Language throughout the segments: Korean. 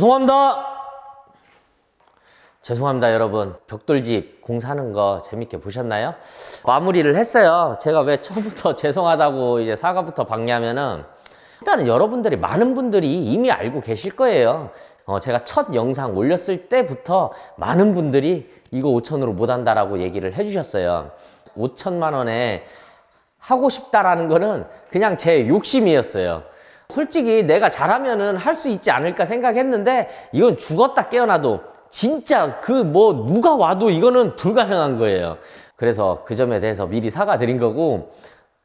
죄송합니다. 죄송합니다, 여러분. 벽돌집 공사하는 거 재밌게 보셨나요? 마무리를 했어요. 제가 왜 처음부터 죄송하다고 이제 사과부터 박냐면은 일단은 여러분들이 많은 분들이 이미 알고 계실 거예요. 어, 제가 첫 영상 올렸을 때부터 많은 분들이 이거 5천으로 못 한다라고 얘기를 해주셨어요. 5천만 원에 하고 싶다라는 거는 그냥 제 욕심이었어요. 솔직히 내가 잘하면은 할 수 있지 않을까 생각했는데 이건 죽었다 깨어나도 진짜 그 뭐 누가 와도 이거는 불가능한 거예요. 그래서 그 점에 대해서 미리 사과드린 거고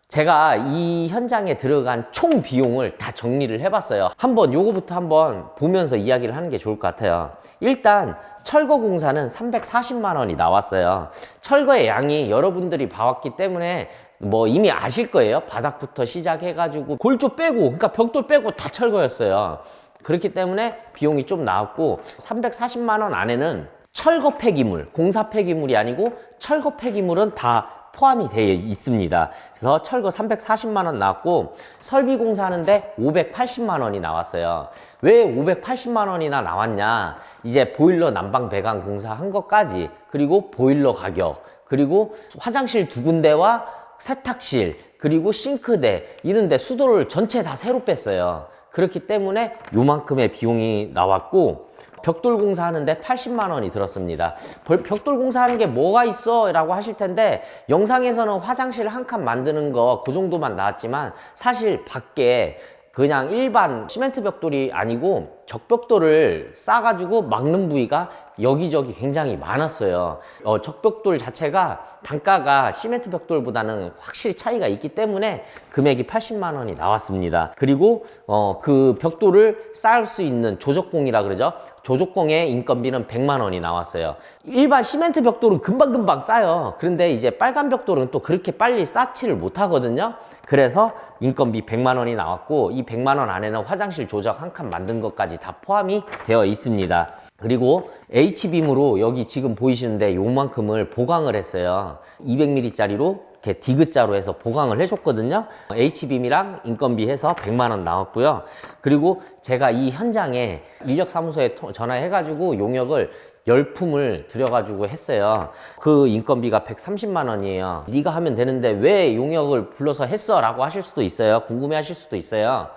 제가 이 현장에 들어간 총 비용을 다 정리를 해봤어요. 한번 요거부터 한번 보면서 이야기를 하는 게 좋을 것 같아요. 일단 철거 공사는 340만 원이 나왔어요. 철거의 양이 여러분들이 봐왔기 때문에 뭐 이미 아실 거예요. 바닥부터 시작해가지고 골조 빼고, 그러니까 벽돌 빼고 다 철거였어요. 그렇기 때문에 비용이 좀 나왔고 340만 원 안에는 철거 폐기물, 공사 폐기물이 아니고 철거 폐기물은 다 포함이 되어 있습니다. 그래서 철거 340만 원 나왔고 설비 공사하는데 580만 원이 나왔어요. 왜 580만 원이나 나왔냐? 이제 보일러 난방 배관 공사한 것까지 그리고 보일러 가격 그리고 화장실 두 군데와 세탁실 그리고 싱크대 이런 데 수도를 전체 다 새로 뺐어요. 그렇기 때문에 요만큼의 비용이 나왔고 벽돌 공사하는데 80만 원이 들었습니다. 벌- 벽돌 공사하는 게 뭐가 있어? 라고 하실 텐데 영상에서는 화장실 한 칸 만드는 거 그 정도만 나왔지만 사실 밖에 그냥 일반 시멘트 벽돌이 아니고 적벽돌을 싸가지고 막는 부위가 여기저기 굉장히 많았어요. 어, 적벽돌 자체가 단가가 시멘트 벽돌보다는 확실히 차이가 있기 때문에 금액이 80만 원이 나왔습니다. 그리고 어, 그 벽돌을 쌓을 수 있는 조적공이라 그러죠. 조적공의 인건비는 100만 원이 나왔어요. 일반 시멘트 벽돌은 금방금방 쌓여. 그런데 이제 빨간 벽돌은 또 그렇게 빨리 쌓지를 못하거든요. 그래서 인건비 100만 원이 나왔고 이 100만 원 안에는 화장실 조적 한칸 만든 것까지 다 포함이 되어 있습니다. 그리고 H빔으로 여기 지금 보이시는데 요만큼을 보강을 했어요. 200mm짜리로 이렇게 디귿자로 해서 보강을 해줬거든요. H빔이랑 인건비 해서 100만 원 나왔고요. 그리고 제가 이 현장에 인력사무소에 토- 전화해가지고 용역을 열품을 들여가지고 했어요. 그 인건비가 130만 원이에요. 네가 하면 되는데 왜 용역을 불러서 했어? 라고 하실 수도 있어요. 궁금해 하실 수도 있어요.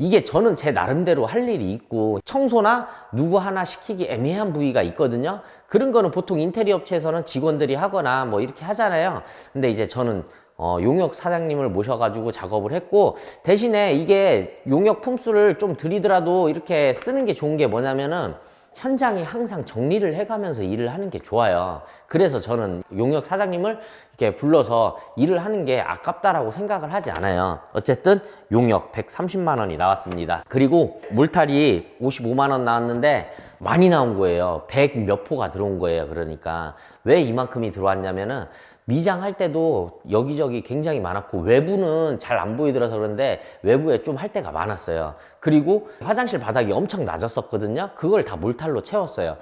이게 저는 제 나름대로 할 일이 있고 청소나 누구 하나 시키기 애매한 부위가 있거든요. 그런 거는 보통 인테리어 업체에서는 직원들이 하거나 뭐 이렇게 하잖아요. 근데 이제 저는 어, 용역 사장님을 모셔가지고 작업을 했고 대신에 이게 용역 품수를 좀 들이더라도 이렇게 쓰는 게 좋은 게 뭐냐면은 현장이 항상 정리를 해가면서 일을 하는 게 좋아요. 그래서 저는 용역 사장님을 이렇게 불러서 일을 하는 게 아깝다라고 생각을 하지 않아요. 어쨌든 용역 130만 원이 나왔습니다. 그리고 몰탈이 55만 원 나왔는데 많이 나온 거예요. 100 몇 포가 들어온 거예요. 그러니까 왜 이만큼이 들어왔냐면은 미장할 때도 여기저기 굉장히 많았고 외부는 잘 안 보이더라서 그런데 외부에 좀 할 때가 많았어요. 그리고 화장실 바닥이 엄청 낮았었거든요. 그걸 다 몰탈로 채웠어요.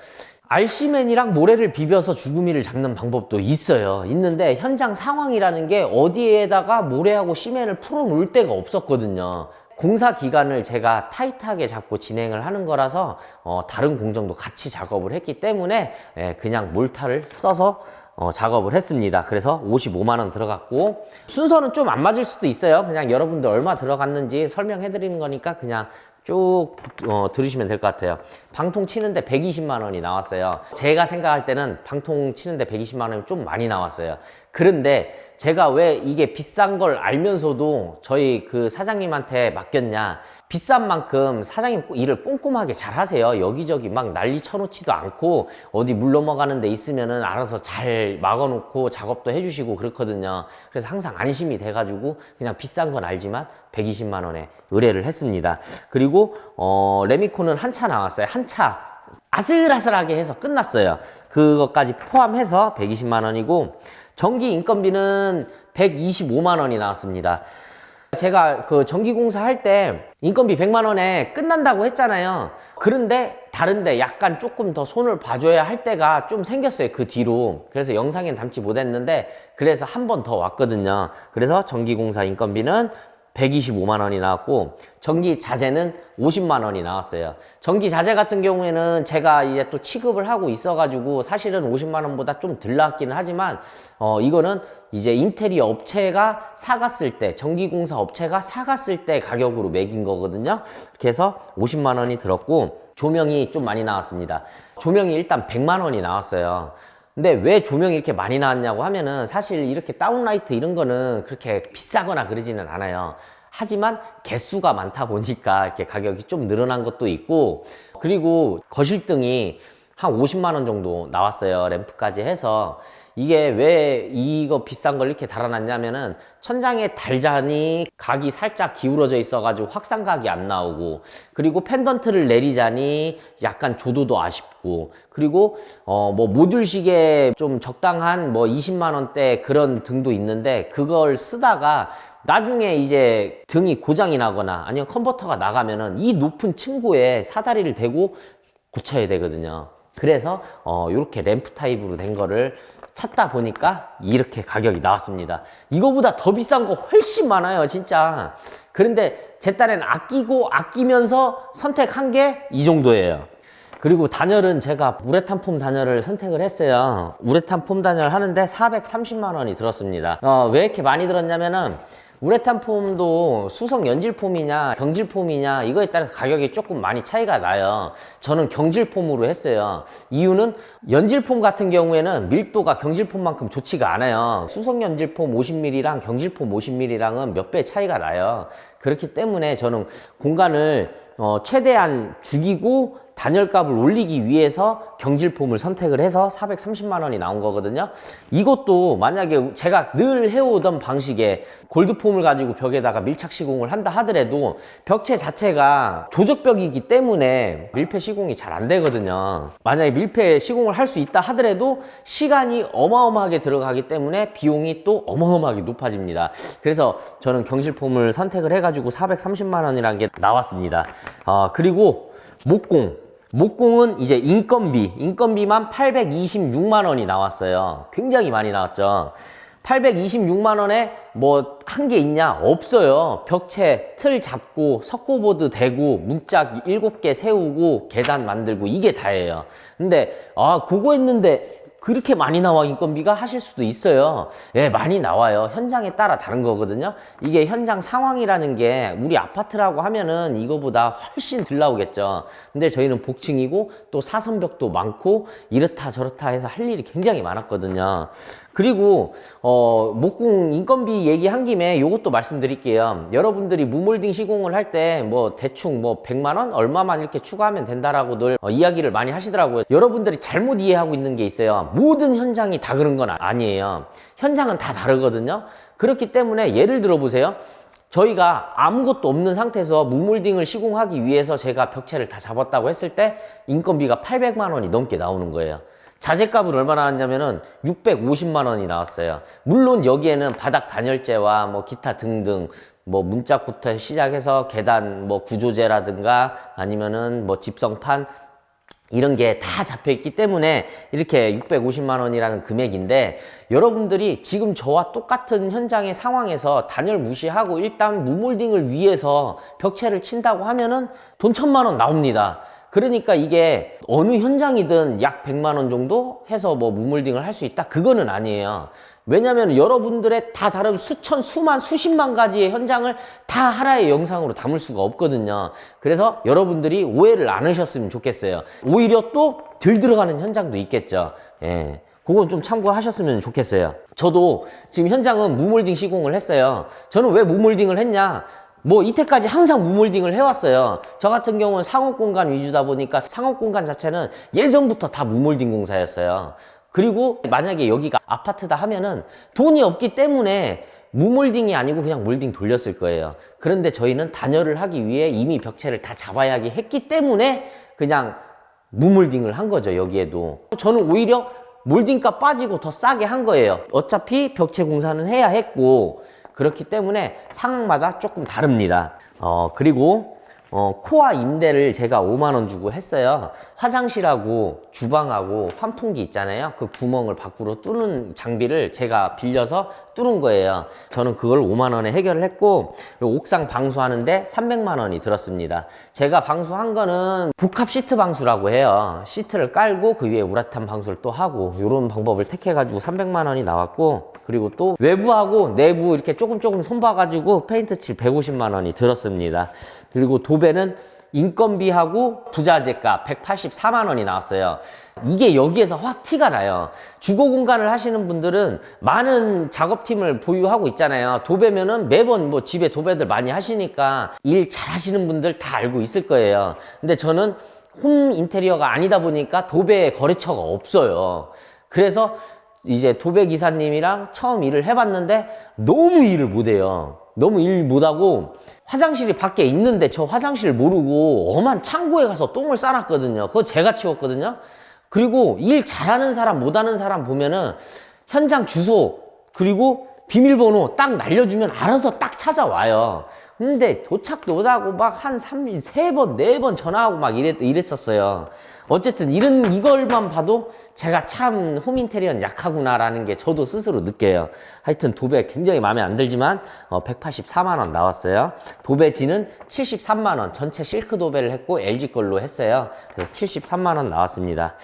알시멘이랑 모래를 비벼서 주구미를 잡는 방법도 있어요. 있는데 현장 상황이라는 게 어디에다가 모래하고 시멘을 풀어 놓을 데가 없었거든요. 공사 기간을 제가 타이트하게 잡고 진행을 하는 거라서 어, 다른 공정도 같이 작업을 했기 때문에 예, 그냥 몰타를 써서 어, 작업을 했습니다. 그래서 55만 원 들어갔고 순서는 좀 안 맞을 수도 있어요. 그냥 여러분들 얼마 들어갔는지 설명해 드리는 거니까 그냥 쭉 어, 들으시면 될 것 같아요. 방통 치는데 120만 원이 나왔어요. 제가 생각할 때는 방통 치는데 120만 원이 좀 많이 나왔어요. 그런데 제가 왜 이게 비싼 걸 알면서도 저희 그 사장님한테 맡겼냐. 비싼 만큼 사장님 일을 꼼꼼하게 잘 하세요. 여기저기 막 난리 쳐놓지도 않고 어디 물 넘어가는 데 있으면은 알아서 잘 막아놓고 작업도 해주시고 그렇거든요. 그래서 항상 안심이 돼가지고 그냥 비싼 건 알지만 120만 원에 의뢰를 했습니다. 그리고 어, 레미콘은 한차 나왔어요. 한 차. 아슬아슬하게 해서 끝났어요. 그것까지 포함해서 120만 원이고 전기 인건비는 125만 원이 나왔습니다. 제가 그 전기공사 할 때 인건비 100만 원에 끝난다고 했잖아요. 그런데 다른데 약간 조금 더 손을 봐줘야 할 때가 좀 생겼어요. 그 뒤로. 그래서 영상엔 담지 못했는데 그래서 한 번 더 왔거든요. 그래서 전기공사 인건비는 125만 원이 나왔고 전기 자재는 50만 원이 나왔어요. 전기 자재 같은 경우에는 제가 이제 또 취급을 하고 있어가지고 사실은 50만 원보다 좀 덜 나왔기는 하지만 어 이거는 이제 인테리어 업체가 사갔을 때 전기공사 업체가 사갔을 때 가격으로 매긴 거거든요. 그래서 50만 원이 들었고 조명이 좀 많이 나왔습니다. 조명이 일단 100만 원이 나왔어요. 근데 왜 조명이 이렇게 많이 나왔냐고 하면은 사실 이렇게 다운라이트 이런 거는 그렇게 비싸거나 그러지는 않아요. 하지만 개수가 많다 보니까 이렇게 가격이 좀 늘어난 것도 있고 그리고 거실등이 한 50만 원 정도 나왔어요. 램프까지 해서 이게 왜 이거 비싼 걸 이렇게 달아놨냐면은 천장에 달자니 각이 살짝 기울어져 있어가지고 확산각이 안 나오고 그리고 펜던트를 내리자니 약간 조도도 아쉽고 그리고 어 뭐 모듈식에 좀 적당한 뭐 20만 원대 그런 등도 있는데 그걸 쓰다가 나중에 이제 등이 고장이 나거나 아니면 컨버터가 나가면은 이 높은 층고에 사다리를 대고 고쳐야 되거든요. 그래서 어 이렇게 램프 타입으로 된 거를 찾다 보니까 이렇게 가격이 나왔습니다. 이거보다 더 비싼 거 훨씬 많아요, 진짜. 그런데 제 딴엔 아끼고 아끼면서 선택한 게 이 정도예요. 그리고 단열은 제가 우레탄 폼 단열을 선택을 했어요. 우레탄 폼 단열 하는데 430만 원이 들었습니다. 어, 왜 이렇게 많이 들었냐면은 우레탄 폼도 수성 연질 폼이냐 경질 폼이냐 이거에 따라서 가격이 조금 많이 차이가 나요. 저는 경질 폼으로 했어요. 이유는 연질 폼 같은 경우에는 밀도가 경질 폼만큼 좋지가 않아요. 수성 연질 폼 50mm랑 경질 폼 50mm랑은 몇 배 차이가 나요. 그렇기 때문에 저는 공간을 어, 최대한 죽이고 단열값을 올리기 위해서 경질폼을 선택을 해서 430만 원이 나온 거거든요. 이것도 만약에 제가 늘 해오던 방식의 골드폼을 가지고 벽에다가 밀착 시공을 한다 하더라도 벽체 자체가 조적벽이기 때문에 밀폐 시공이 잘 안 되거든요. 만약에 밀폐 시공을 할 수 있다 하더라도 시간이 어마어마하게 들어가기 때문에 비용이 또 어마어마하게 높아집니다. 그래서 저는 경실폼을 선택을 해가지고 430만 원이라는 게 나왔습니다. 아, 그리고 목공. 목공은 이제 인건비, 인건비만 826만 원이 나왔어요. 굉장히 많이 나왔죠. 826만 원에 뭐 한 게 있냐? 없어요. 벽체 틀 잡고 석고보드 대고 문짝 7개 세우고 계단 만들고 이게 다예요. 근데 아 그거 했는데 그렇게 많이 나와 인건비가 하실 수도 있어요. 예, 많이 나와요. 현장에 따라 다른 거거든요. 이게 현장 상황이라는 게 우리 아파트라고 하면은 이거보다 훨씬 덜 나오겠죠. 근데 저희는 복층이고 또 사선벽도 많고 이렇다 저렇다 해서 할 일이 굉장히 많았거든요. 그리고 어 목공 인건비 얘기한 김에 요것도 말씀드릴게요. 여러분들이 무몰딩 시공을 할 때 뭐 대충 뭐 100만 원 얼마만 이렇게 추가하면 된다라고 늘 어, 이야기를 많이 하시더라고요. 여러분들이 잘못 이해하고 있는 게 있어요. 모든 현장이 다 그런 건 아니에요. 현장은 다 다르거든요. 그렇기 때문에 예를 들어 보세요. 저희가 아무것도 없는 상태에서 무몰딩을 시공하기 위해서 제가 벽체를 다 잡았다고 했을 때 인건비가 800만 원이 넘게 나오는 거예요. 자재값은 얼마나 나왔냐면은 650만 원이 나왔어요. 물론 여기에는 바닥 단열재와 뭐 기타 등등 뭐 문짝부터 시작해서 계단 뭐 구조재라든가 아니면은 뭐 집성판 이런 게 다 잡혀 있기 때문에 이렇게 650만 원이라는 금액인데 여러분들이 지금 저와 똑같은 현장의 상황에서 단열 무시하고 일단 무몰딩을 위해서 벽체를 친다고 하면은 돈 천만 원 나옵니다. 그러니까 이게 어느 현장이든 약 100만 원 정도 해서 뭐 무몰딩을 할 수 있다? 그거는 아니에요. 왜냐하면 여러분들의 다 다른 수천, 수만, 수십만 가지의 현장을 다 하나의 영상으로 담을 수가 없거든요. 그래서 여러분들이 오해를 안 하셨으면 좋겠어요. 오히려 또 덜 들어가는 현장도 있겠죠. 예. 그건 좀 참고하셨으면 좋겠어요. 저도 지금 현장은 무몰딩 시공을 했어요. 저는 왜 무몰딩을 했냐? 뭐 이때까지 항상 무몰딩을 해왔어요. 저 같은 경우는 상업 공간 위주다 보니까 상업 공간 자체는 예전부터 다 무몰딩 공사였어요. 그리고 만약에 여기가 아파트다 하면은 돈이 없기 때문에 무몰딩이 아니고 그냥 몰딩 돌렸을 거예요. 그런데 저희는 단열을 하기 위해 이미 벽체를 다 잡아야 했기 때문에 그냥 무몰딩을 한 거죠, 여기에도. 저는 오히려 몰딩값 빠지고 더 싸게 한 거예요. 어차피 벽체 공사는 해야 했고, 그렇기 때문에 상황마다 조금 다릅니다. 어, 그리고 어, 코아 임대를 제가 5만 원 주고 했어요. 화장실하고 주방하고 환풍기 있잖아요. 그 구멍을 밖으로 뚫는 장비를 제가 빌려서 뚫은 거예요. 저는 그걸 5만 원에 해결을 했고 옥상 방수하는데 300만 원이 들었습니다. 제가 방수한 거는 복합 시트 방수라고 해요. 시트를 깔고 그 위에 우라탄 방수를 또 하고 이런 방법을 택해가지고 300만 원이 나왔고 그리고 또 외부하고 내부 이렇게 조금 조금 손봐가지고 페인트 칠 150만 원이 들었습니다. 그리고 도 배는 인건비하고 부자재가 184만 원이 나왔어요. 이게 여기에서 확 티가 나요. 주거 공간을 하시는 분들은 많은 작업팀을 보유하고 있잖아요. 도배면은 매번 뭐 집에 도배들 많이 하시니까 일 잘 하시는 분들 다 알고 있을 거예요. 근데 저는 홈 인테리어가 아니다 보니까 도배 거래처가 없어요. 그래서 이제 도배 기사님이랑 처음 일을 해봤는데 너무 일을 못해요. 너무 일 못하고 화장실이 밖에 있는데 저 화장실 모르고 엄한 창고에 가서 똥을 싸놨거든요. 그거 제가 치웠거든요. 그리고 일 잘하는 사람 못하는 사람 보면은 현장 주소 그리고 비밀번호 딱 날려주면 알아서 딱 찾아와요. 근데 도착도 못하고 막 한 3, 세번네 번 전화하고 막 이랬, 이랬었어요. 어쨌든 이런, 이걸만 봐도 제가 참 홈인테리어는 약하구나라는 게 저도 스스로 느껴요. 하여튼 도배 굉장히 마음에 안 들지만, 어, 184만 원 나왔어요. 도배지는 73만 원, 전체 실크 도배를 했고 LG 걸로 했어요. 그래서 73만 원 나왔습니다.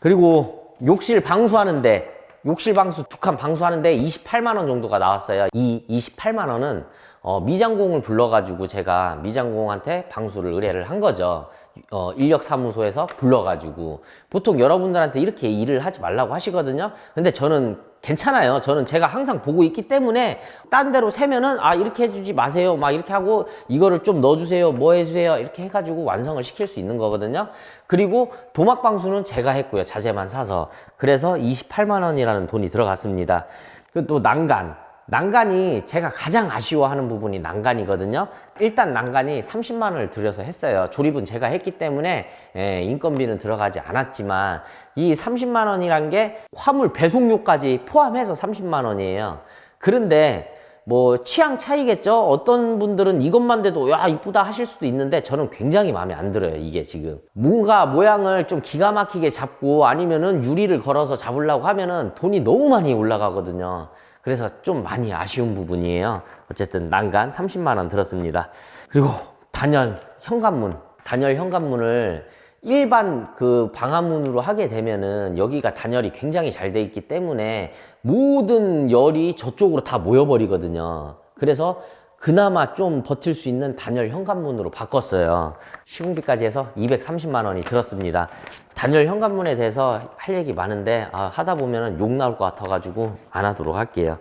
그리고 욕실 방수하는데 욕실 방수 두 칸 방수하는데 28만 원 정도가 나왔어요. 이 28만 원은 어, 미장공을 불러가지고 제가 미장공한테 방수를 의뢰를 한 거죠. 어, 인력사무소에서 불러가지고 보통 여러분들한테 이렇게 일을 하지 말라고 하시거든요. 근데 저는 괜찮아요. 저는 제가 항상 보고 있기 때문에 딴 데로 세면은 아 이렇게 해주지 마세요. 막 이렇게 하고 이거를 좀 넣어주세요. 뭐 해주세요. 이렇게 해가지고 완성을 시킬 수 있는 거거든요. 그리고 도막 방수는 제가 했고요. 자재만 사서 그래서 28만 원이라는 돈이 들어갔습니다. 그리고 또 난간. 난간이 제가 가장 아쉬워하는 부분이 난간이거든요. 일단 난간이 30만 원을 들여서 했어요. 조립은 제가 했기 때문에 예, 인건비는 들어가지 않았지만 이 30만 원이란 게 화물 배송료까지 포함해서 30만 원이에요. 그런데 뭐 취향 차이겠죠. 어떤 분들은 이것만 돼도 야 이쁘다 하실 수도 있는데 저는 굉장히 마음에 안 들어요. 이게 지금 뭔가 모양을 좀 기가 막히게 잡고 아니면은 유리를 걸어서 잡으려고 하면은 돈이 너무 많이 올라가거든요. 그래서 좀 많이 아쉬운 부분이에요. 어쨌든 난간 30만 원 들었습니다. 그리고 단열 현관문, 단열 현관문을 일반 그 방화문으로 하게 되면은 여기가 단열이 굉장히 잘 돼 있기 때문에 모든 열이 저쪽으로 다 모여버리거든요. 그래서 그나마 좀 버틸 수 있는 단열 현관문으로 바꿨어요. 시공비까지 해서 230만 원이 들었습니다. 단열 현관문에 대해서 할 얘기 많은데 아, 하다 보면 욕 나올 것 같아가지고 안 하도록 할게요.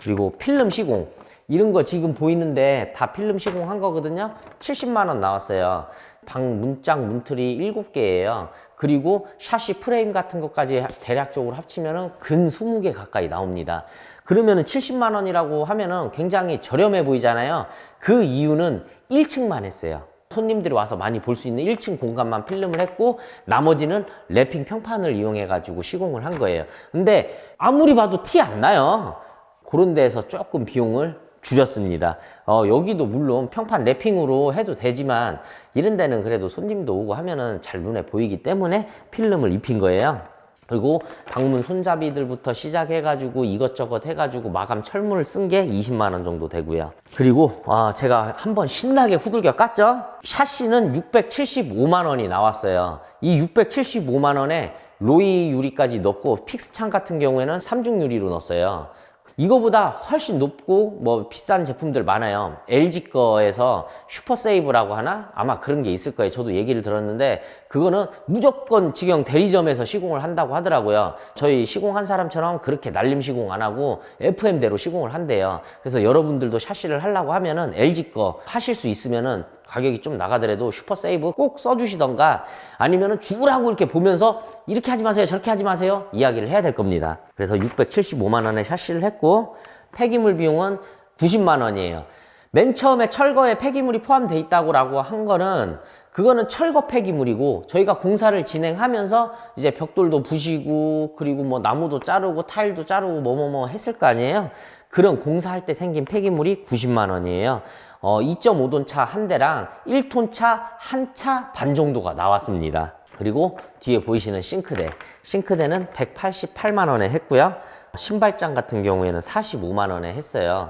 그리고 필름 시공 이런 거 지금 보이는데 다 필름 시공한 거거든요. 70만 원 나왔어요. 방 문짝 문틀이 7개예요. 그리고 샤시 프레임 같은 것까지 대략적으로 합치면은 근 20개 가까이 나옵니다. 그러면은 70만 원이라고 하면은 굉장히 저렴해 보이잖아요. 그 이유는 1층만 했어요. 손님들이 와서 많이 볼 수 있는 1층 공간만 필름을 했고 나머지는 랩핑 평판을 이용해 가지고 시공을 한 거예요. 근데 아무리 봐도 티 안 나요. 그런 데에서 조금 비용을 줄였습니다. 어, 여기도 물론 평판 랩핑으로 해도 되지만 이런 데는 그래도 손님도 오고 하면은 잘 눈에 보이기 때문에 필름을 입힌 거예요. 그리고 방문 손잡이들부터 시작해가지고 이것저것 해가지고 마감 철문을 쓴 게 20만 원 정도 되고요. 그리고 아, 제가 한번 신나게 후들겨 깠죠. 샤시는 675만 원이 나왔어요. 이 675만 원에 로이 유리까지 넣고 픽스창 같은 경우에는 삼중 유리로 넣었어요. 이거보다 훨씬 높고 뭐 비싼 제품들 많아요. LG 거에서 슈퍼 세이브라고 하나? 아마 그런 게 있을 거예요. 저도 얘기를 들었는데 그거는 무조건 직영 대리점에서 시공을 한다고 하더라고요. 저희 시공한 사람처럼 그렇게 날림 시공 안 하고 FM대로 시공을 한대요. 그래서 여러분들도 샤시를 하려고 하면은 LG 거 하실 수 있으면은 가격이 좀 나가더라도 슈퍼 세이브 꼭 써주시던가 아니면은 죽으라고 이렇게 보면서 이렇게 하지 마세요 저렇게 하지 마세요 이야기를 해야 될 겁니다 그래서 675만 원에 샤시를 했고 폐기물 비용은 90만 원이에요 맨 처음에 철거에 폐기물이 포함되어 있다고 한 거는 그거는 철거 폐기물이고 저희가 공사를 진행하면서 이제 벽돌도 부시고 그리고 뭐 나무도 자르고 타일도 자르고 뭐뭐뭐 했을 거 아니에요. 그런 공사할 때 생긴 폐기물이 90만 원이에요. 어, 2.5톤 차 한 대랑 1톤 차 한 차 반 정도가 나왔습니다. 그리고 뒤에 보이시는 싱크대. 싱크대는 188만 원에 했고요. 신발장 같은 경우에는 45만 원에 했어요.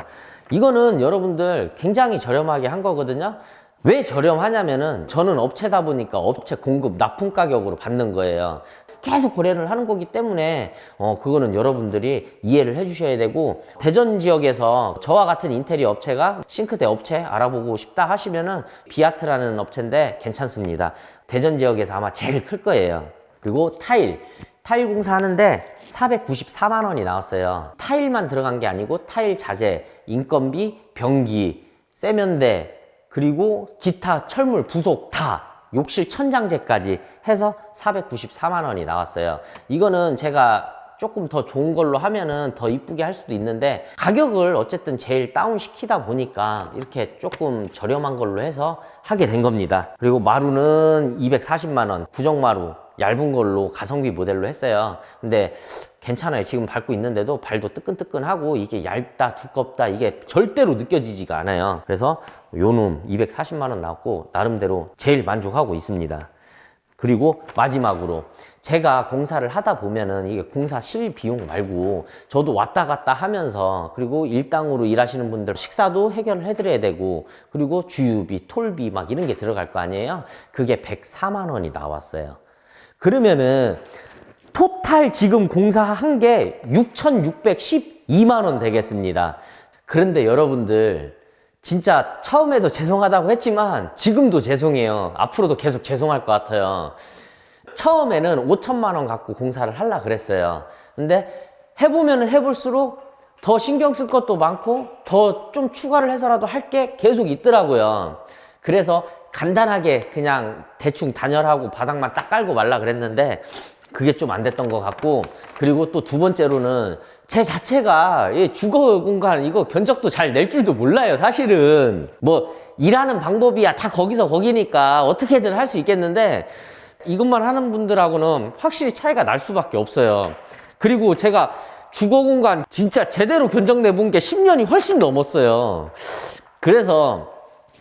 이거는 여러분들 굉장히 저렴하게 한 거거든요. 왜 저렴하냐면은 저는 업체다 보니까 업체 공급 납품 가격으로 받는 거예요. 계속 거래를 하는 거기 때문에 어 그거는 여러분들이 이해를 해 주셔야 되고 대전 지역에서 저와 같은 인테리어 업체가 싱크대 업체 알아보고 싶다 하시면은 비아트라는 업체인데 괜찮습니다. 대전 지역에서 아마 제일 클 거예요. 그리고 타일 타일 공사하는데 494만 원이 나왔어요. 타일만 들어간 게 아니고 타일 자재, 인건비, 변기, 세면대 그리고 기타 철물 부속 다 욕실 천장재까지 해서 494만 원이 나왔어요. 이거는 제가 조금 더 좋은 걸로 하면은 더 이쁘게 할 수도 있는데 가격을 어쨌든 제일 다운 시키다 보니까 이렇게 조금 저렴한 걸로 해서 하게 된 겁니다. 그리고 마루는 240만 원 구정마루 얇은 걸로 가성비 모델로 했어요. 근데 괜찮아요. 지금 밟고 있는데도 발도 뜨끈뜨끈하고 이게 얇다 두껍다 이게 절대로 느껴지지가 않아요. 그래서 요놈 240만 원 나왔고 나름대로 제일 만족하고 있습니다. 그리고 마지막으로 제가 공사를 하다 보면은 이게 공사 실 비용 말고 저도 왔다 갔다 하면서 그리고 일당으로 일하시는 분들 식사도 해결을 해드려야 되고 그리고 주유비, 톨비 막 이런 게 들어갈 거 아니에요? 그게 104만 원이 나왔어요. 그러면은 토탈 지금 공사한 게 6,612만 원 되겠습니다. 그런데 여러분들 진짜 처음에도 죄송하다고 했지만 지금도 죄송해요. 앞으로도 계속 죄송할 것 같아요. 처음에는 5천만 원 갖고 공사를 하려 그랬어요. 근데 해보면 해볼수록 더 신경 쓸 것도 많고 더 좀 추가를 해서라도 할 게 계속 있더라고요. 그래서 간단하게 그냥 대충 단열하고 바닥만 딱 깔고 말라 그랬는데 그게 좀 안 됐던 것 같고 그리고 또 두 번째로는 제 자체가 이 주거 공간 이거 견적도 잘 낼 줄도 몰라요 사실은. 뭐 일하는 방법이야 다 거기서 거기니까 어떻게든 할 수 있겠는데 이것만 하는 분들하고는 확실히 차이가 날 수밖에 없어요. 그리고 제가 주거 공간 진짜 제대로 견적 내본 게 10년이 훨씬 넘었어요. 그래서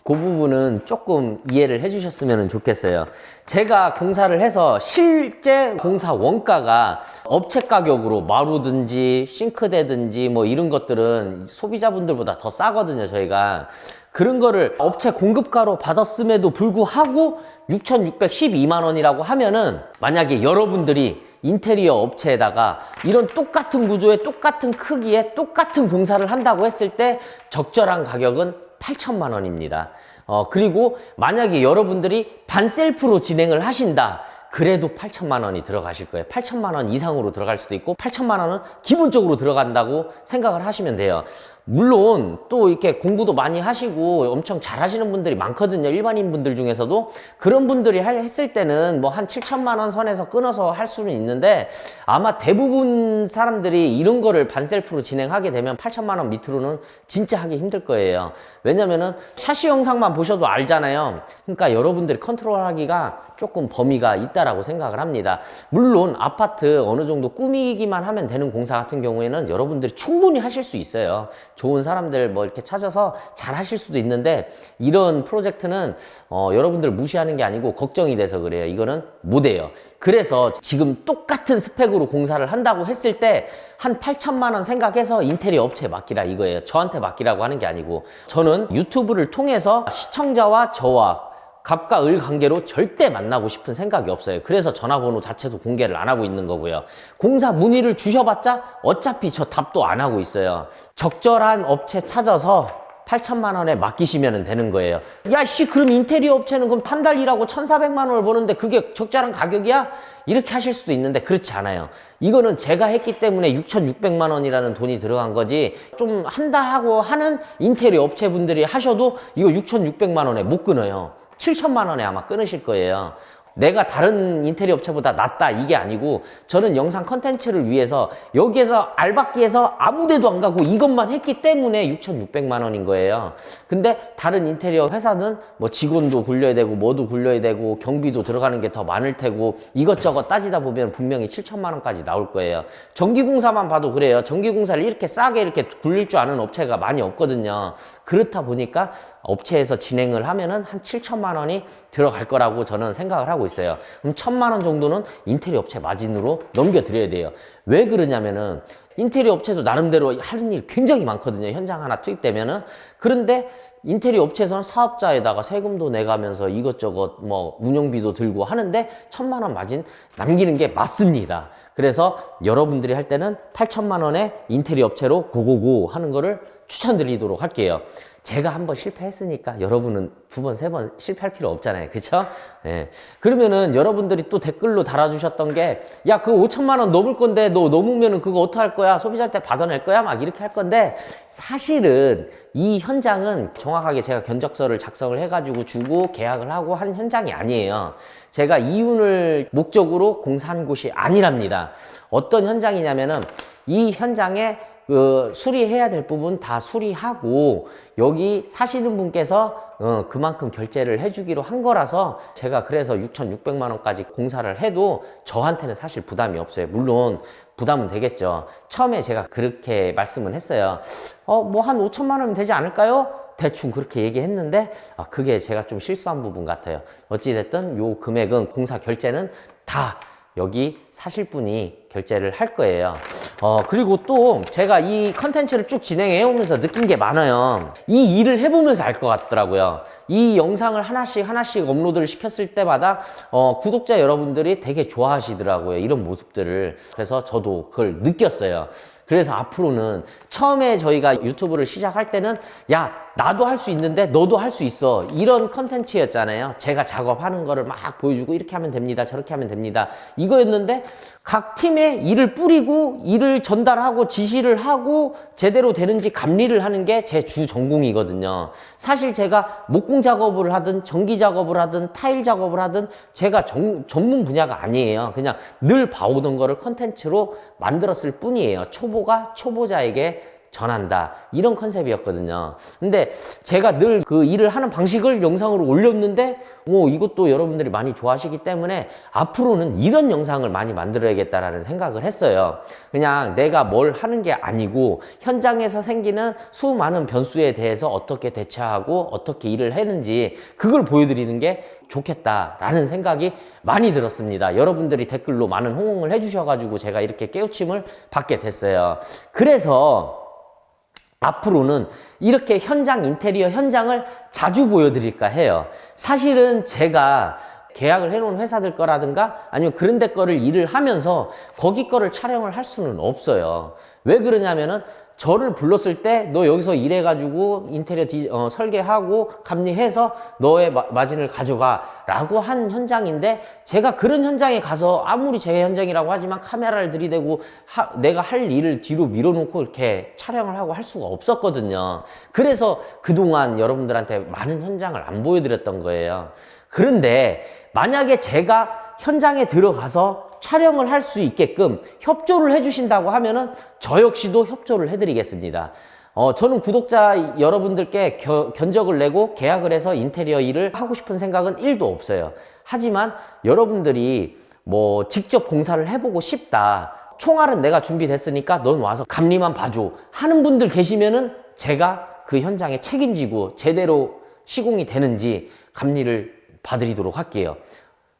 그 부분은 조금 이해를 해주셨으면 좋겠어요. 제가 공사를 해서 실제 공사 원가가 업체 가격으로 마루든지 싱크대든지 뭐 이런 것들은 소비자분들보다 더 싸거든요, 저희가. 그런 거를 업체 공급가로 받았음에도 불구하고 6,612만 원이라고 하면은 만약에 여러분들이 인테리어 업체에다가 이런 똑같은 구조에 똑같은 크기에 똑같은 공사를 한다고 했을 때 적절한 가격은 8천만 원입니다. 어, 그리고 만약에 여러분들이 반셀프로 진행을 하신다. 그래도 8천만 원이 들어가실 거예요. 8천만 원 이상으로 들어갈 수도 있고 8천만 원은 기본적으로 들어간다고 생각을 하시면 돼요. 물론 또 이렇게 공부도 많이 하시고 엄청 잘 하시는 분들이 많거든요. 일반인 분들 중에서도 그런 분들이 할- 했을 때는 뭐 한 7천만 원 선에서 끊어서 할 수는 있는데 아마 대부분 사람들이 이런 거를 반셀프로 진행하게 되면 8천만 원 밑으로는 진짜 하기 힘들 거예요. 왜냐면은 샤시 영상만 보셔도 알잖아요. 그러니까 여러분들이 컨트롤 하기가 조금 범위가 있다라고 생각을 합니다. 물론 아파트 어느 정도 꾸미기만 하면 되는 공사 같은 경우에는 여러분들이 충분히 하실 수 있어요. 좋은 사람들 뭐 이렇게 찾아서 잘 하실 수도 있는데 이런 프로젝트는 어, 여러분들 무시하는 게 아니고 걱정이 돼서 그래요. 이거는 못 해요. 그래서 지금 똑같은 스펙으로 공사를 한다고 했을 때 한 8천만 원 생각해서 인테리어 업체에 맡기라 이거예요. 저한테 맡기라고 하는 게 아니고 저는 유튜브를 통해서 시청자와 저와 갑과 을 관계로 절대 만나고 싶은 생각이 없어요. 그래서 전화번호 자체도 공개를 안 하고 있는 거고요. 공사 문의를 주셔봤자 어차피 저 답도 안 하고 있어요. 적절한 업체 찾아서 8천만 원에 맡기시면 되는 거예요. 야, 씨, 그럼 인테리어 업체는 그럼 한달 일하고 1,400만 원을 버는데 그게 적절한 가격이야? 이렇게 하실 수도 있는데 그렇지 않아요. 이거는 제가 했기 때문에 6,600만 원이라는 돈이 들어간 거지 좀 한다 하고 하는 인테리어 업체분들이 하셔도 이거 6,600만 원에 못 끊어요. 7천만 원에 아마 끊으실 거예요. 내가 다른 인테리어 업체보다 낫다 이게 아니고 저는 영상 컨텐츠를 위해서 여기에서 알바기에서 아무 데도 안 가고 이것만 했기 때문에 6,600만 원인 거예요. 근데 다른 인테리어 회사는 뭐 직원도 굴려야 되고 뭐도 굴려야 되고 경비도 들어가는 게 더 많을 테고 이것저것 따지다 보면 분명히 7천만 원까지 나올 거예요. 전기공사만 봐도 그래요. 전기공사를 이렇게 싸게 이렇게 굴릴 줄 아는 업체가 많이 없거든요. 그렇다 보니까 업체에서 진행을 하면은 한 7천만 원이 들어갈 거라고 저는 생각을 하고 있어요. 그럼 천만 원 정도는 인테리어 업체 마진으로 넘겨드려야 돼요. 왜 그러냐면은 인테리어 업체도 나름대로 하는 일 굉장히 많거든요. 현장 하나 투입되면은. 그런데 인테리어 업체에서는 사업자에다가 세금도 내가면서 이것저것 뭐 운영비도 들고 하는데 천만 원 마진 남기는 게 맞습니다. 그래서 여러분들이 할 때는 8천만 원의 인테리어 업체로 고고고 하는 거를 추천드리도록 할게요. 제가 한 번 실패했으니까 여러분은 두 번, 세 번 실패할 필요 없잖아요. 그쵸? 예. 그러면은 여러분들이 또 댓글로 달아주셨던 게, 야, 그거 5천만 원 넘을 건데, 너 넘으면은 그거 어떡할 거야? 소비자한테 받아낼 거야? 막 이렇게 할 건데, 사실은 이 현장은 정확하게 제가 견적서를 작성을 해가지고 주고 계약을 하고 한 현장이 아니에요. 제가 이윤을 목적으로 공사한 곳이 아니랍니다. 어떤 현장이냐면은 이 현장에 그 수리해야 될 부분 다 수리하고 여기 사시는 분께서 어, 그만큼 결제를 해주기로 한 거라서 제가 그래서 6,600만 원까지 공사를 해도 저한테는 사실 부담이 없어요. 물론 부담은 되겠죠. 처음에 제가 그렇게 말씀을 했어요. 어, 뭐 한 5천만 원이면 되지 않을까요? 대충 그렇게 얘기했는데 아, 그게 제가 좀 실수한 부분 같아요. 어찌됐든 요 금액은 공사 결제는 다 여기 사실 분이 결제를 할 거예요. 어, 그리고 또 제가 이 컨텐츠를 쭉 진행해 오면서 느낀 게 많아요. 이 일을 해보면서 알 것 같더라고요. 이 영상을 하나씩 하나씩 업로드를 시켰을 때마다 어, 구독자 여러분들이 되게 좋아하시더라고요. 이런 모습들을. 그래서 저도 그걸 느꼈어요. 그래서 앞으로는 처음에 저희가 유튜브를 시작할 때는 야 나도 할 수 있는데 너도 할 수 있어. 이런 컨텐츠였잖아요. 제가 작업하는 거를 막 보여주고 이렇게 하면 됩니다. 저렇게 하면 됩니다. 이거였는데 각 팀에 일을 뿌리고 일을 전달하고 지시를 하고 제대로 되는지 감리를 하는 게 제 주 전공이거든요. 사실 제가 목공 작업을 하든 전기 작업을 하든 타일 작업을 하든 제가 정- 전문 분야가 아니에요. 그냥 늘 봐오던 거를 컨텐츠로 만들었을 뿐이에요. 초보가 초보자에게 전한다 이런 컨셉이었거든요 근데 제가 늘 그 일을 하는 방식을 영상으로 올렸는데 뭐 이것도 여러분들이 많이 좋아하시기 때문에 앞으로는 이런 영상을 많이 만들어야겠다라는 생각을 했어요 그냥 내가 뭘 하는 게 아니고 현장에서 생기는 수많은 변수에 대해서 어떻게 대처하고 어떻게 일을 했는지 그걸 보여드리는 게 좋겠다라는 생각이 많이 들었습니다. 여러분들이 댓글로 많은 호응을 해주셔가지고 제가 이렇게 깨우침을 받게 됐어요. 그래서 앞으로는 이렇게 현장 인테리어 현장을 자주 보여드릴까 해요. 사실은 제가 계약을 해놓은 회사들 거라든가 아니면 그런 데 거를 일을 하면서 거기 거를 촬영을 할 수는 없어요. 왜 그러냐면은 저를 불렀을 때 너 여기서 일해가지고 인테리어 디, 어, 설계하고 감리해서 너의 마, 마진을 가져가 라고 한 현장인데 제가 그런 현장에 가서 아무리 제 현장이라고 하지만 카메라를 들이대고 하- 내가 할 일을 뒤로 밀어놓고 이렇게 촬영을 하고 할 수가 없었거든요. 그래서 그동안 여러분들한테 많은 현장을 안 보여드렸던 거예요. 그런데 만약에 제가 현장에 들어가서 촬영을 할 수 있게끔 협조를 해주신다고 하면은 저 역시도 협조를 해드리겠습니다. 어, 저는 구독자 여러분들께 겨- 견적을 내고 계약을 해서 인테리어 일을 하고 싶은 생각은 1도 없어요. 하지만 여러분들이 뭐 직접 공사를 해보고 싶다. 총알은 내가 준비됐으니까 넌 와서 감리만 봐줘. 하는 분들 계시면은 제가 그 현장에 책임지고 제대로 시공이 되는지 감리를 봐드리도록 할게요.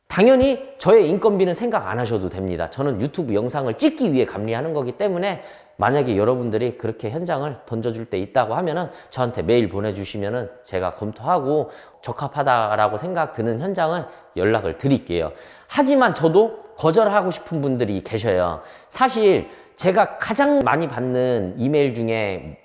당연히 저의 인건비는 생각 안 하셔도 됩니다. 저는 유튜브 영상을 찍기 위해 감리하는 거기 때문에 만약에 여러분들이 그렇게 현장을 던져줄 때 있다고 하면은 저한테 메일 보내주시면은 제가 검토하고 적합하다라고 생각 드는 현장을 연락을 드릴게요. 하지만 저도 거절하고 싶은 분들이 계셔요. 사실 제가 가장 많이 받는 이메일 중에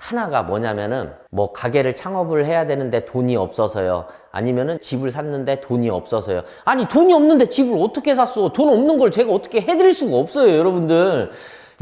하나가 뭐냐면은 뭐 가게를 창업을 해야 되는데 돈이 없어서요. 아니면은 집을 샀는데 돈이 없어서요. 아니 돈이 없는데 집을 어떻게 샀어? 돈 없는 걸 제가 어떻게 해드릴 수가 없어요, 여러분들.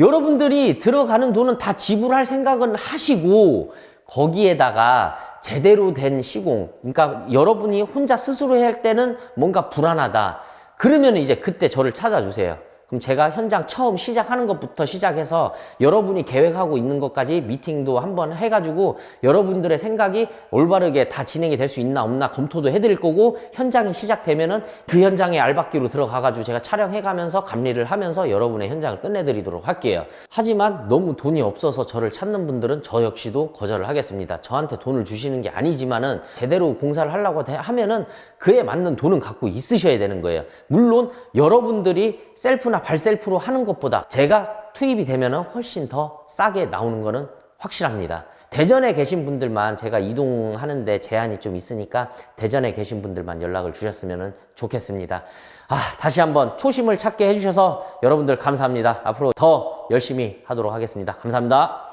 여러분들이 들어가는 돈은 다 지불할 생각은 하시고 거기에다가 제대로 된 시공, 그러니까 여러분이 혼자 스스로 할 때는 뭔가 불안하다. 그러면 이제 그때 저를 찾아주세요. 그럼 제가 현장 처음 시작하는 것부터 시작해서 여러분이 계획하고 있는 것까지 미팅도 한번 해가지고 여러분들의 생각이 올바르게 다 진행이 될 수 있나 없나 검토도 해드릴 거고 현장이 시작되면은 그 현장에 알박기로 들어가가지고 제가 촬영해가면서 감리를 하면서 여러분의 현장을 끝내드리도록 할게요. 하지만 너무 돈이 없어서 저를 찾는 분들은 저 역시도 거절을 하겠습니다. 저한테 돈을 주시는 게 아니지만은 제대로 공사를 하려고 하면은 그에 맞는 돈은 갖고 있으셔야 되는 거예요. 물론 여러분들이 셀프나 발셀프로 하는 것보다 제가 투입이 되면은 훨씬 더 싸게 나오는 거는 확실합니다. 대전에 계신 분들만 제가 이동하는데 제한이 좀 있으니까 대전에 계신 분들만 연락을 주셨으면 좋겠습니다. 아, 다시 한번 초심을 찾게 해주셔서 여러분들 감사합니다. 앞으로 더 열심히 하도록 하겠습니다. 감사합니다.